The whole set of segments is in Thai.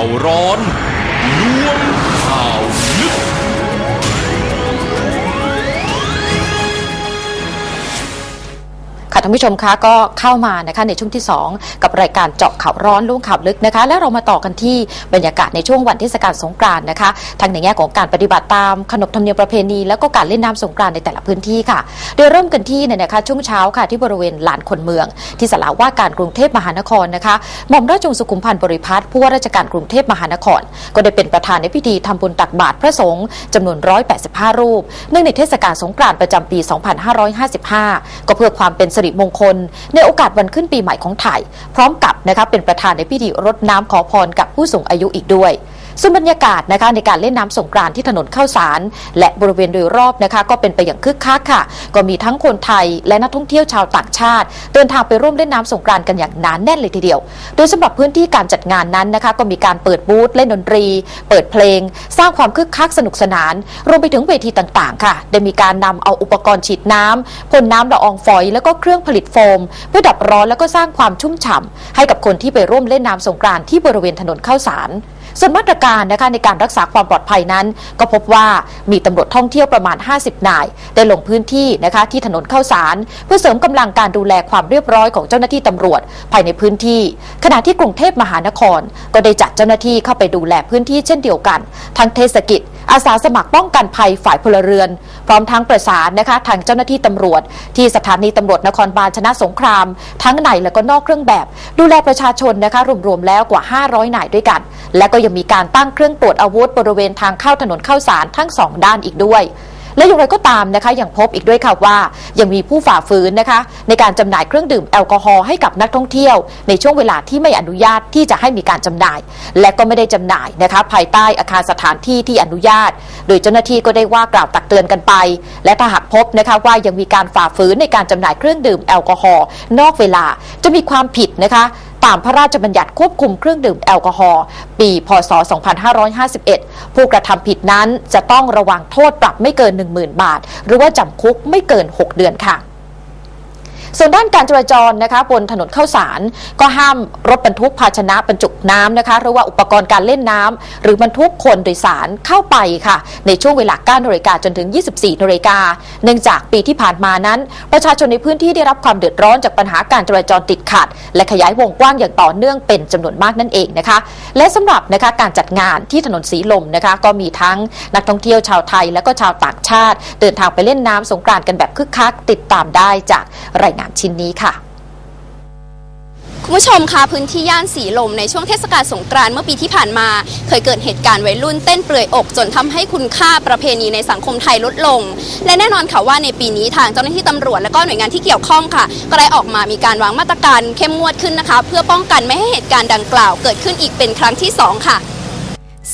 าร้อน ค่ะท่านผู้ชมคะก็เข้ามานะคะในช่วงที่ 2 กับรายการเจาะข่าวร้อนลุ่งข่าวลึกนะคะ และเรามาต่อกันที่บรรยากาศในช่วงวันเทศกาลสงกรานต์นะคะทั้งในแง่ของการปฏิบัติตามขนบธรรมเนียมประเพณี แล้วก็การเล่นน้ำสงกรานต์ในแต่ละพื้นที่ค่ะ โดยเริ่มกันที่เนี่ยนะคะช่วงเช้าค่ะที่บริเวณลานคนเมือง ที่สลาว่าการกรุงเทพมหานครนะคะหม่อมราชวงศ์สุขุมพันธ์บริพัตรผู้ว่าราชการกรุงเทพมหานคร ก็ได้เป็นประธานในพิธีทำบุญตักบาตรพระสงฆ์จำนวน 185 รูปเนื่องในเทศกาลสงกรานต์ประจำปี 2555 ก็เพื่อความเป็นสิริมงคล ในโอกาสวันขึ้นปีใหม่ของไทย พร้อมกับนะคะเป็นประธานในพิธีรดน้ำขอพรกับผู้สูงอายุอีกด้วย ซึ่งบรรยากาศนะคะในการเล่นน้ำสงกรานต์ที่ถนนเข้าสาร และบริเวณโดยรอบนะคะ ก็เป็นไปอย่างคึกคักค่ะ ก็มีทั้งคนไทยและนักท่องเที่ยวชาวต่างชาติ เดินทางไปร่วมเล่นน้ำสงกรานต์กันอย่างหนานแน่นเลยทีเดียว โดยสำหรับพื้นที่การจัดงานนั้นนะคะ ก็มีการเปิดบูธเล่นดนตรี เปิดเพลง สร้างความคึกคักสนุกสนาน รวมไปถึงเวทีต่างๆ ค่ะ ได้มีการนำเอาอุปกรณ์ฉีดน้ำพ่นน้ำละอองฝอย แล้วก็เครื่องผลิตโฟม เพื่อดับร้อนแล้วก็สร้างความชุ่มฉ่ำให้กับคนที่ไปร่วมเล่นน้ำสงกรานต์ที่บริเวณถนนข้าวสาร ส่วนมาตรการนะคะในการรักษาความปลอดภัยนั้น ก็พบว่ามีตำรวจท่องเที่ยวประมาณ 50 นาย ได้ลงพื้นที่นะคะที่ถนนเข้าสาร เพื่อเสริมกำลังการดูแลความเรียบร้อยของเจ้าหน้าที่ตำรวจภายในพื้นที่ ขณะที่กรุงเทพมหานคร ก็ได้จัดเจ้าหน้าที่เข้าไปดูแลพื้นที่เช่นเดียวกัน ทั้งเทศกิจ อาสาสมัครป้องกันภัยฝ่ายพลเรือน พร้อมทั้งประสานนะคะทางเจ้าหน้าที่ตำรวจ ที่สถานีตำรวจนครบาลชนะสงคราม ทั้งในและก็นอกเครื่องแบบ ดูแลประชาชนนะคะรวมๆแล้วกว่า 500นายด้วยกัน และก็ยังมีการตั้งเครื่องตรวจอาวุธบริเวณทางเข้าถนนเข้าสารทั้งสองด้านอีกด้วยและอย่างไรก็ตามนะคะยังพบอีกด้วยค่ะว่า ยังมีผู้ฝ่าฝืนนะคะ ในการจำหน่ายเครื่องดื่มแอลกอฮอล์ให้กับนักท่องเที่ยว ในช่วงเวลาที่ไม่อนุญาตที่จะให้มีการจำหน่าย และก็ไม่ได้จำหน่ายนะคะ ภายใต้อาคารสถานที่ที่อนุญาต โดยเจ้าหน้าที่ก็ได้ว่ากล่าวตักเตือนกันไป และถ้าหากพบนะคะว่ายังมีการฝ่าฝืนในการจำหน่ายเครื่องดื่มแอลกอฮอล์นอกเวลาจะมีความผิดนะคะ ตามพระราชบัญญัติควบคุมเครื่องดื่มแอลกอฮอล์ปี พศ 2551 ผู้กระทำผิดนั้นจะต้องระวังโทษปรับไม่เกิน 10,000 บาท หรือว่าจำคุกไม่เกิน 6 เดือนค่ะ ส่วนด้านการจราจรนะคะบนถนนเข้าสาร ก็ห้ามรถบรรทุกภาชนะบรรจุน้ำนะคะหรือว่าอุปกรณ์การเล่นน้ำหรือบรรทุกคนโดยสารเข้าไปค่ะ ในช่วงเวลา9นาฬิกาจนถึง 24นาฬิกาเนื่องจากปีที่ผ่านมานั้น ประชาชนในพื้นที่ได้รับความเดือดร้อนจากปัญหาการจราจรติดขัด และขยายวงกว้างอย่างต่อเนื่องเป็นจำนวนมากนั่นเองนะคะ และสำหรับนะคะการจัดงานที่ถนนสีลมนะคะก็มีทั้งนักท่องเที่ยวชาวไทยและก็ชาวต่างชาติ เดินทางไปเล่นน้ำสงกรานต์กันแบบคึกคักติดตามได้จากรายงานชิ้นนี้ค่ะคุณผู้ชมคะพื้นที่ย่านสีลมในช่วงเทศกาลสงกรานต์เมื่อปีที่ผ่านมา เคยเกิดเหตุการณ์วัยรุ่นเต้นเปลือยอก จนทำให้คุณค่าประเพณีในสังคมไทยลดลง และแน่นอนค่ะว่าในปีนี้ทางเจ้าหน้าที่ตำรวจและก็หน่วยงานที่เกี่ยวข้องค่ะ ก็ได้ออกมามีการวางมาตรการเข้มงวดขึ้นนะคะ เพื่อป้องกันไม่ให้เหตุการณ์ดังกล่าว เกิดขึ้นอีกเป็นครั้งที่สองค่ะ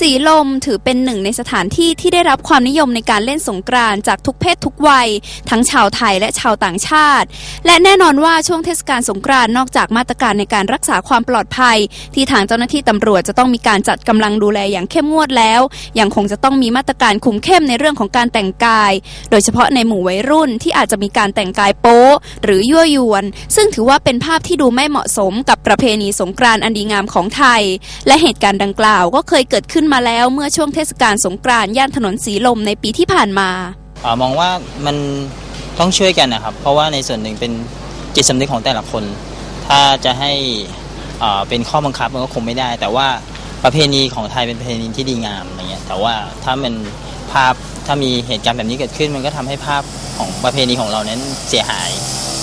สีลมถือเป็นหนึ่งในสถานที่ที่ได้รับความนิยมในการเล่นสงกรานต์จากทุกเพศทุกวัย ทั้งชาวไทยและชาวต่างชาติ และแน่นอนว่าช่วงเทศกาลสงกรานต์นอกจากมาตรการในการรักษาความปลอดภัย ที่ทางเจ้าหน้าที่ตำรวจจะต้องมีการจัดกำลังดูแลอย่างเข้มงวดแล้วยังคงจะต้องมีมาตรการคุมเข้มในเรื่องของการแต่งกาย โดยเฉพาะในหมู่วัยรุ่นที่อาจจะมีการแต่งกายโป๊หรือยั่วยวน ซึ่งถือว่าเป็นภาพที่ดูไม่เหมาะสมกับประเพณีสงกรานต์อันดีงามของไทย และเหตุการณ์ดังกล่าวก็เคยเกิดขึ้นมาแล้วเมื่อช่วงเทศกาลสงกรานต์ย่านถนนสีลมในปีที่ผ่านมา อามองว่ามันต้องช่วยกันนะครับ เพราะว่าในส่วนหนึ่งเป็นจิตสำนึกของแต่ละคน ถ้าจะให้อ่าเป็นข้อบังคับมันก็คงไม่ได้ แต่ว่าประเพณีของไทยเป็นประเพณีที่ดีงามอะไรเงี้ยแต่ว่าถ้ามันภาพถ้ามีเหตุการณ์แบบนี้เกิดขึ้น มันก็ทำให้ภาพของประเพณีของเรานั้นเสียหาย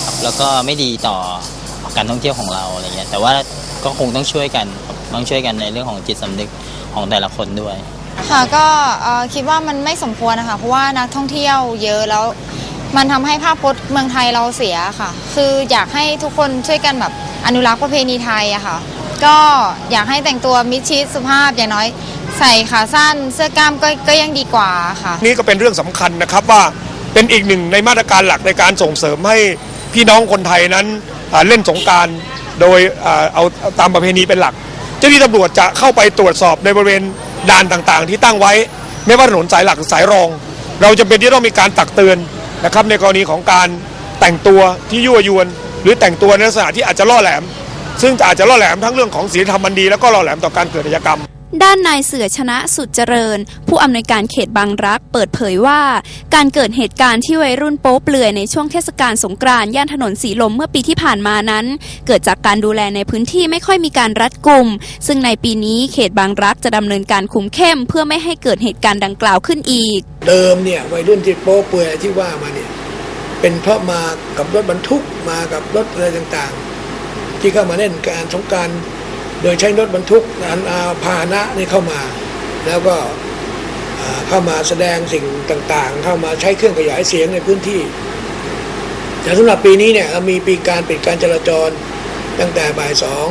ครับแล้วก็ไม่ดีต่อการท่องเที่ยวของเราอะไรเงี้ยแต่ว่าก็คงต้องช่วยกันครับต้องช่วยกันในเรื่องของจิตสำนึก ของแต่ละคนด้วย ค่ะก็เอ่อคิดว่ามันไม่สมควรนะคะเพราะว่านักท่องเที่ยวเยอะแล้ว มันทำให้ภาพพจน์เมืองไทยเราเสียค่ะ คืออยากให้ทุกคนช่วยกันแบบอนุรักษ์ประเพณีไทยอะค่ะ ก็อยากให้แต่งตัวมิดชิดสุภาพอย่างน้อย ใส่ขาสั้นเสื้อกล้ามก็ก็ยังดีกว่าค่ะ นี่ก็เป็นเรื่องสำคัญนะครับว่าเป็นอีกหนึ่งในมาตรการหลักในการส่งเสริมให้พี่น้องคนไทยนั้นอ่าเล่นสงกรารโดยอ่าเอาเอาตามประเพณีเป็นหลักเจ้าหน้าที่ตำรวจจะเข้าไปตรวจสอบในบริเวณด่านต่างๆ ที่ตั้งไว้ ไม่ว่าถนนสายหลักหรือสายรอง เราจะเป็นที่ต้องมีการตักเตือนนะครับในกรณีของการแต่งตัวที่ยั่วยวน หรือแต่งตัวในลักษณะที่อาจจะล่อแหลม ซึ่งอาจจะล่อแหลมทั้งเรื่องของศีลธรรมมันดี แล้วก็ล่อแหลมต่อการเกิดอาชญากรรม ด้านนายเสือชนะสุดเจริญ ผู้อำนวยการเขตบางรัก เปิดเผยว่า การเกิดเหตุการณ์ที่วัยรุ่นโป๊เปลือยในช่วงเทศกาลสงกรานต์ย่านถนนสีลมเมื่อปีที่ผ่านมานั้น เกิดจากการดูแลในพื้นที่ไม่ค่อยมีการรัดกุม ซึ่งในปีนี้เขตบางรักจะดำเนินการคุมเข้ม เพื่อไม่ให้เกิดเหตุการณ์ดังกล่าวขึ้นอีก เดิมเนี่ยวัยรุ่นที่โป๊เปลือยที่ว่ามาเนี่ยเป็นเพราะมากับรถบรรทุกมากับรถอะไรต่างๆ ที่เข้ามาเล่นการสงกราร โดยใช้รถบรรทุกอันอาพาหนะนี่เข้ามา แล้วก็เข้ามาแสดงสิ่งต่างๆ เข้ามาใช้เครื่องขยายเสียงในพื้นที่ แต่สำหรับปีนี้เนี่ยมีปีการปิดการจราจรตั้งแต่บ่ายสอง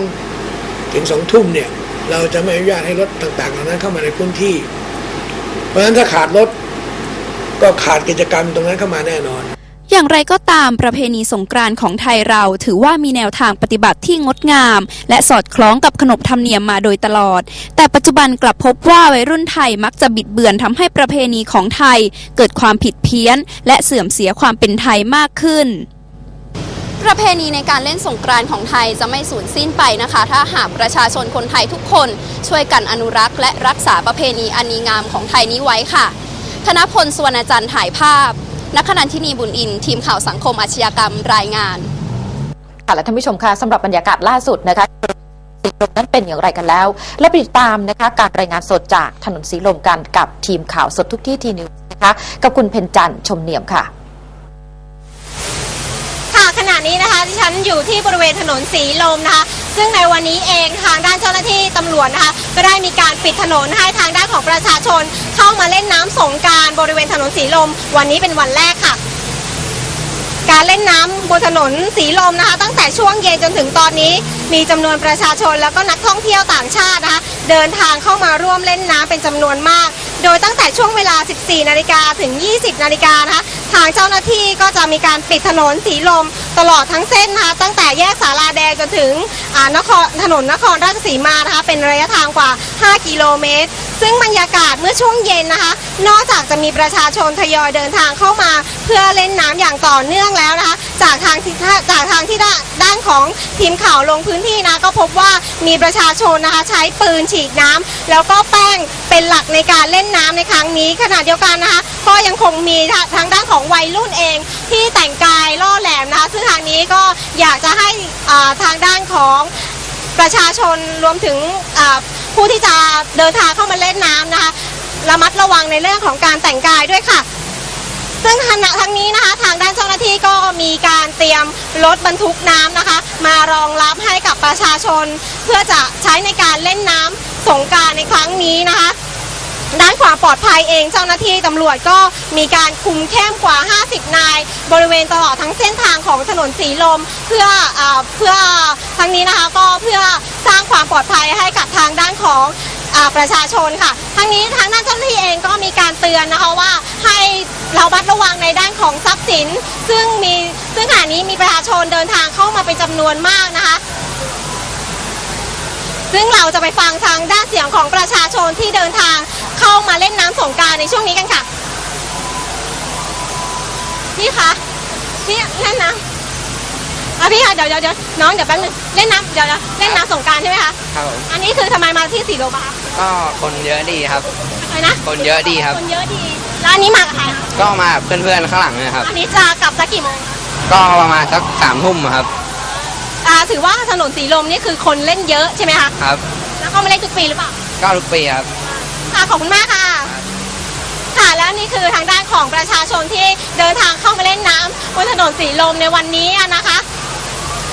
ถึงสองทุ่มเนี่ยเราจะไม่อนุญาตให้รถต่างๆเหล่านั้นเข้ามาในพื้นที่ เพราะฉะนั้นถ้าขาดรถก็ขาดกิจกรรมตรงนั้นเข้ามาแน่นอน อย่างไรก็ตามประเพณีสงกรานต์ของไทยเราถือว่ามีแนวทางปฏิบัติที่งดงาม และสอดคล้องกับขนบธรรมเนียมมาโดยตลอด แต่ปัจจุบันกลับพบว่าวัยรุ่นไทยมักจะบิดเบือนทำให้ประเพณีของไทย เกิดความผิดเพี้ยน และเสื่อมเสียความเป็นไทยมากขึ้นประเพณีในการเล่นสงกรานต์ของไทยจะไม่สูญสิ้นไปนะคะ ถ้าหากประชาชนคนไทยทุกคนช่วยกันอนุรักษ์ และรักษาประเพณีอันดีงามของไทยนี้ไว้ค่ะ ธนพลสวนจันทร์ถ่ายภาพ นักขนันทินีบุญอิน ทีมข่าวสังคมอาชญากรรมรายงานค่ะและท่านผู้ชมคะสำหรับบรรยากาศล่าสุดนะคะสีลมนั้นเป็นอย่างไรกันแล้ว และไปติดตามนะคะการรายงานสดจากถนนสีลมกันกับทีมข่าวสดทุกที่ทีนิวส์นะคะกับคุณเพนจันทร์ชมเนียมค่ะ ค่ะขณะนี้นะคะที่ฉันอยู่ที่บริเวณถนนสีลมนะคะ ซึ่งในวันนี้เองทางด้านเจ้าหน้าที่ตำรวจนะคะก็ได้มีการปิดถนนให้ทางด้านของประชาชน เข้ามาเล่นน้ำสงการบริเวณถนนสีลม วันนี้เป็นวันแรกค่ะ การเล่นน้ำบนถนนสีลมนะคะ ตั้งแต่ช่วงเย็นจนถึงตอนนี้มีจำนวนประชาชนแล้วก็นักท่องเที่ยวต่างชาตินะคะเดินทางเข้ามาร่วมเล่นน้ำเป็นจำนวนมาก โดยตั้งแต่ช่วงเวลา 14 นาฬิกาถึง 20 นาฬิกานะคะทางเจ้าหน้าที่ก็จะมีการปิดถนนสีลม ตลอดทั้งเส้นนะคะตั้งแต่แยกสาราแดงจนถึงนครถนนนครราชสีมานะคะเป็นระยะทางกว่า 5 กิโลเมตร ซึ่งบรรยากาศเมื่อช่วงเย็นนะคะ นอกจากจะมีประชาชนทยอยเดินทางเข้ามา เพื่อเล่นน้ำอย่างต่อเนื่องแล้วนะคะ จากทางที่จากทางที่ด้านด้านของทีมข่าวลงพื้นที่นะก็พบว่ามีประชาชนนะคะใช้ปืนฉีดน้ำแล้วก็แป้งเป็นหลักในการเล่นน้ำในครั้งนี้ขณะเดียวกันนะคะก็ยังคงมีทางด้านของวัยรุ่นเองที่แต่งกายล่อแหลมนะคะ ซึ่งทางนี้ก็อยากจะให้ทางด้านของประชาชนรวมถึงผู้ที่จะเดินทางเข้ามาเล่นน้ำนะคะระมัดระวังในเรื่องของการแต่งกายด้วยค่ะ ซึ่งขณะทั้งนี้นะคะ ทางด้านเจ้าหน้าที่ก็มีการเตรียมรถบรรทุกน้ำนะคะ มารองรับให้กับประชาชน เพื่อจะใช้ในการเล่นน้ำสงการในครั้งนี้นะคะ ด้านความปลอดภัยเองเจ้าหน้าที่ตำรวจก็มีการคุมเข้มกว่า 50 นาย บริเวณตลอดทั้งเส้นทางของถนนสีลม เพื่ออเพื่อทั้งนี้นะคะก็เพื่อสร้างความปลอดภัยให้กับทางด้านของอประชาชนค่ะทั้งนี้ทางด้านเจ้าหน้าที่เองก็มีการเตือนนะคะว่าให้เราบัดระวังในด้านของทรัพย์สิน ซึ่งมีซึ่งขณะนี้มีประชาชนเดินทางเข้ามาเป็นจำนวนมากนะคะซึ่งเราจะไปฟังทางด้านเสียงของประชาชนที่เดินทาง เข้ามาเล่นน้ำสงกรารในช่วงนี้กันค่ะ พี่คะพี่เล่นน้ำอะพี่คะเดี๋ยวเดี๋ยวเดี๋ยวน้องเดี๋ยวแป๊บนึงเล่นน้ำเดี๋ยวเดี๋ยวเล่นน้ำสงกรารใช่ไหมคะครับผมอันนี้คือทำไมมาที่สีโลบาคะก็คนเยอะดีครับ อะไรนะคนเยอะดีครับ คนเยอะดีแล้วอันนี้มากับใครคะก็มากับเพื่อนๆข้างหลังนะครับ อันนี้จะกลับสักกี่โมงก็ประมาณสักสามทุ่มครับ อ่าถือว่าถนนสีลมนี่คือคนเล่นเยอะใช่ไหมคะครับ แล้วก็มาเล่นทุกปีหรือเปล่า ก็ทุกปีครับ ค่ะขอบคุณมากค่ะ ค่ะแล้วนี่คือทางด้านของประชาชนที่เดินทางเข้ามาเล่นน้ำบนถนนสีลมในวันนี้นะคะ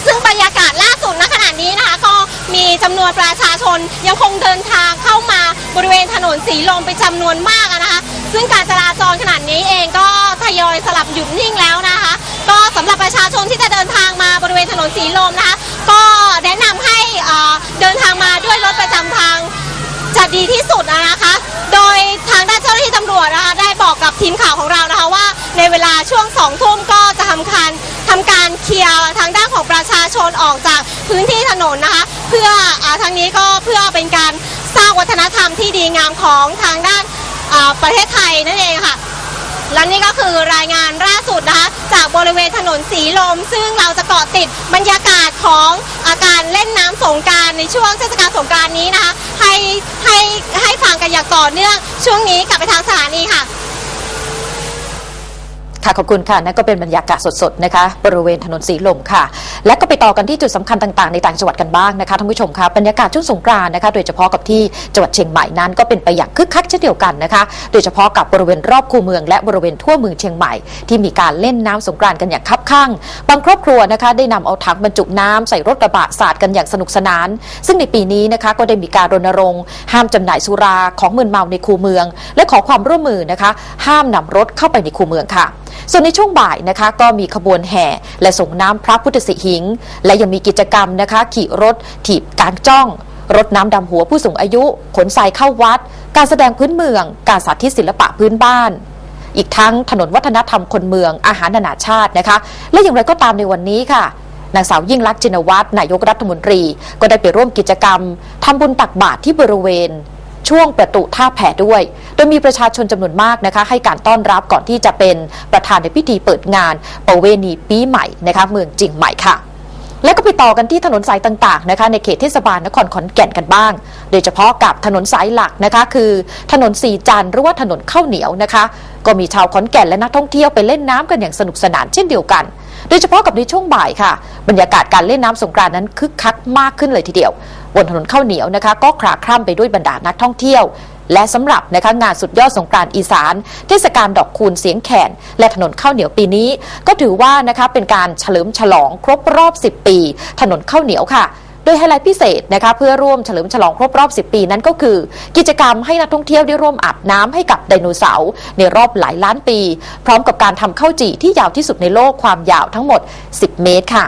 ซึ่งบรรยากาศล่าสุดณขณะนี้นะคะ ก็มีจำนวนประชาชนยังคงเดินทางเข้ามาบริเวณถนนสีลมเป็นจำนวนมากนะคะ ซึ่งการจราจรขนาดนี้เองก็ทยอยสลับหยุดนิ่งแล้วนะคะ ก็สำหรับประชาชนที่จะเดินทางมาบริเวณถนนสีลมนะคะ ก็แนะนำให้เดินทางมาด้วยรถประจำทาง จะดีที่สุดนะคะ โดยทางด้านเจ้าหน้าที่ตำรวจนะคะได้บอกกับทีมข่าวของเรานะคะว่า ในเวลาช่วงสองทุ่มก็จะทำการทำการเคลียร์ทางด้านของประชาชนออกจากพื้นที่ถนนนะคะ เพื่ออทางนี้ก็เพื่อเป็นการสร้างวัฒนธรรมที่ดีงามของทางด้านประเทศไทยนั่นเองค่ะ และนี่ก็คือรายงานล่าสุดนะคะจากบริเวณถนนสีลม ซึ่งเราจะเกาะติดบรรยากาศของอาการเล่นน้ำสงการในช่วงเทศกาลสงการนี้นะคะให้ให้ให้ฟังกันอย่างต่อเนื่องช่วงนี้กลับไปทางสถานีค่ะ ค่ะขอบคุณค่ะนั่นก็เป็นบรรยากาศสดๆนะคะบริเวณถนนสีลมค่ะ และก็ไปต่อกันที่จุดสำคัญต่างๆ ในต่างจังหวัดกันบ้างนะคะท่านผู้ชมคะบรรยากาศช่วงสงกรานต์นะคะ โดยเฉพาะกับที่จังหวัดเชียงใหม่นั้นก็เป็นไปอย่างคึกคักเช่นเดียวกันนะคะโดยเฉพาะกับบริเวณรอบคูเมือง และบริเวณทั่วเมืองเชียงใหม่ที่มีการเล่นน้ำสงกรานต์กันอย่างคับข้างบางครอบครัวนะคะได้นำเอาถังบรรจุน้ำใส่รถกระบะสาดกันอย่างสนุกสนาน ซึ่งในปีนี้นะคะก็ได้มีการรณรงค์ห้ามจำหน่ายสุราของมึนเมาในคูเมือง และขอความร่วมมือนะคะ ห้ามนำรถเข้าไปในคูเมืองค่ะส่วนในช่วงบ่ายนะคะก็มีขบวนแห่ และส่งน้ำพระพุทธสิหิง และยังมีกิจกรรมนะคะขี่รถถีบกางจ้อง รถน้ำดำหัวผู้สูงอายุ ขนทรายเข้าวัด การแสดงพื้นเมือง การสาธิตศิลปะพื้นบ้าน อีกทั้งถนนวัฒนธรรมคนเมืองอาหารนานาชาตินะคะ และอย่างไรก็ตามในวันนี้ค่ะนางสาวยิ่งลักษณ์จินวัตรนายกรัฐมนตรี ก็ได้ไปร่วมกิจกรรมทำบุญตักบาตรที่บริเวณ ช่วงประตูท่าแผ่ด้วย โดยมีประชาชนจำนวนมากนะคะ ให้การต้อนรับก่อนที่จะเป็นประธานในพิธีเปิดงานประเวณีปีใหม่นะคะเมืองจิงใหม่ค่ะและก็ไปต่อกันที่ถนนสายต่างๆนะคะในเขตเทศบาลนครขอนแก่นกันบ้าง โดยเฉพาะกับถนนสายหลักนะคะคือถนนสีจันหรือว่าถนนข้าวเหนียวนะคะ ก็มีชาวขอนแก่นและนักท่องเที่ยวไปเล่นน้ำกันอย่างสนุกสนานเช่นเดียวกัน โดยเฉพาะกับในช่วงบ่ายค่ะ บรรยากาศการเล่นน้ำสงกรานต์นั้นคึกคักมากขึ้นเลยทีเดียว บนถนนข้าวเหนียวนะคะ ก็คลาคล่ำไปด้วยบรรดานักท่องเที่ยว และสำหรับนะคะงานสุดยอดสงกรานต์อีสาน เทศกาลดอกคูณเสียงแขน และถนนข้าวเหนียวปีนี้ ก็ถือว่านะคะเป็นการเฉลิมฉลองครบรอบ 10 ปี ถนนข้าวเหนียวค่ะโดยไฮไลท์พิเศษนะคะเพื่อร่วมเฉลิมฉลองครบรอบ 10 ปีนั้นก็คือ กิจกรรมให้นักท่องเที่ยวได้ร่วมอาบน้ำให้กับไดโนเสาร์ในรอบหลายล้านปี พร้อมกับการทำข้าวจี่ที่ยาวที่สุดในโลกความยาวทั้งหมด 10 เมตรค่ะ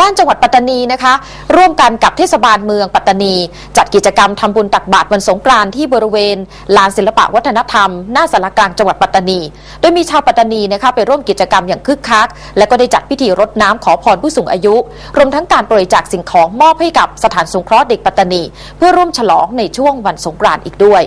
ด้านจังหวัดปัตตานีนะคะ ร่วมกันกับเทศบาลเมืองปัตตานี จัดกิจกรรมทำบุญตักบาตรวันสงกรานต์ที่บริเวณลานศิลปะวัฒนธรรม หน้าสารกลางจังหวัดปัตตานี โดยมีชาวปัตตานีนะคะไปร่วมกิจกรรมอย่างคึกคัก และก็ได้จัดพิธีรดน้ำขอพรผู้สูงอายุ รวมทั้งการบริจาคสิ่งของมอบให้กับสถานสงเคราะห์เด็กปัตตานี เพื่อร่วมฉลองในช่วงวันสงกรานต์อีกด้วย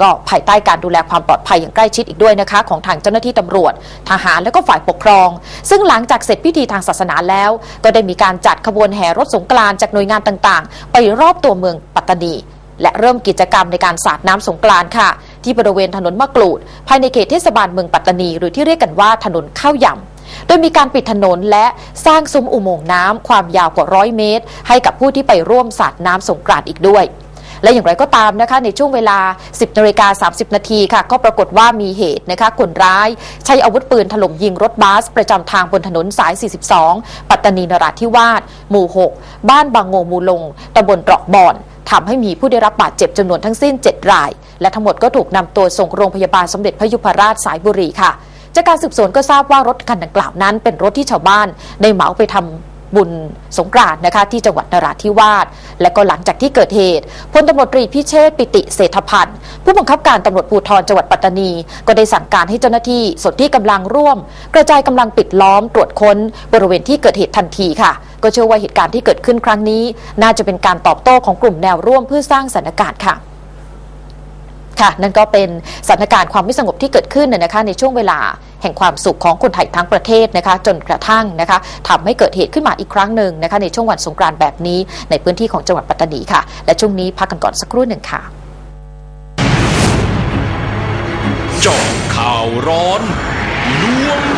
ก็ภายใต้การดูแลความปลอดภัยอย่างใกล้ชิดอีกด้วยนะคะ ของทางเจ้าหน้าที่ตำรวจ ทหารและก็ฝ่ายปกครอง ซึ่งหลังจากเสร็จพิธีทางศาสนาแล้ว ก็ได้มีการจัดขบวนแห่รถสงกรานต์จากหน่วยงานต่างๆ ไปรอบตัวเมืองปัตตานี และเริ่มกิจกรรมในการสาดน้ำสงกรานต์ค่ะ ที่บริเวณถนนมะกรูด ภายในเขตเทศบาลเมืองปัตตานี หรือที่เรียกกันว่าถนนข้าวยำโดยมีการปิดถนนและสร้างซุ้มอุโมงค์น้ำความยาวกว่าร้อยเมตร ให้กับผู้ที่ไปร่วมสาดน้ำสงกรานต์อีกด้วย และอย่างไรก็ตามนะคะในช่วงเวลา 10นาฬิกา30 นาทีค่ะ ก็ปรากฏว่ามีเหตุนะคะคนร้ายใช้อาวุธปืนถล่มยิงรถบัส ประจำทางบนถนนสาย 42 ปัตตานีนราธิวาสหมู่ 6 บ้านบางโงมูลงตำบลตรอกบ่อนทำให้มีผู้ได้รับบาดเจ็บจำนวนทั้งสิ้น 7 ราย และทั้งหมดก็ถูกนำตัวส่งโรงพยาบาลสมเด็จพระยุพราชสายบุรีค่ะ จากการสืบสวนก็ทราบว่ารถคันดังกล่าวนั้น เป็นรถที่ชาวบ้านได้เหมาไปทำ บุญสงกรานต์นะคะที่จังหวัดนราธิวาสและก็หลังจากที่เกิดเหตุพลตำรวจตรีพิเชษฐ์ปิติเศรษฐพันธ์ผู้บังคับการตำรวจภูธรจังหวัดปัตตานี ก็ได้สั่งการให้เจ้าหน้าที่ส่วนที่กำลังร่วม กระจายกำลังปิดล้อมตรวจค้น บริเวณที่เกิดเหตุทันทีค่ะ ก็เชื่อว่าเหตุการณ์ที่เกิดขึ้นครั้งนี้ น่าจะเป็นการตอบโต้ของกลุ่มแนวร่วมเพื่อสร้างสถานการณ์ค่ะค่ะนั่นก็เป็นสถานการณ์ความไม่สงบที่เกิดขึ้นนนะคะในช่วงเวลา แห่งความสุขของคนไทยทั้งประเทศนะคะจนกระทั่งนะคะทำให้เกิดเหตุขึ้นมาอีกครั้งหนึ่งนะคะในช่วงวันสงกรานต์แบบนี้ในพื้นที่ของจังหวัดปัตตานีค่ะ และช่วงนี้พักกันก่อนสักครู่หนึ่งค่ะจ่อข่าวร้อนล้วง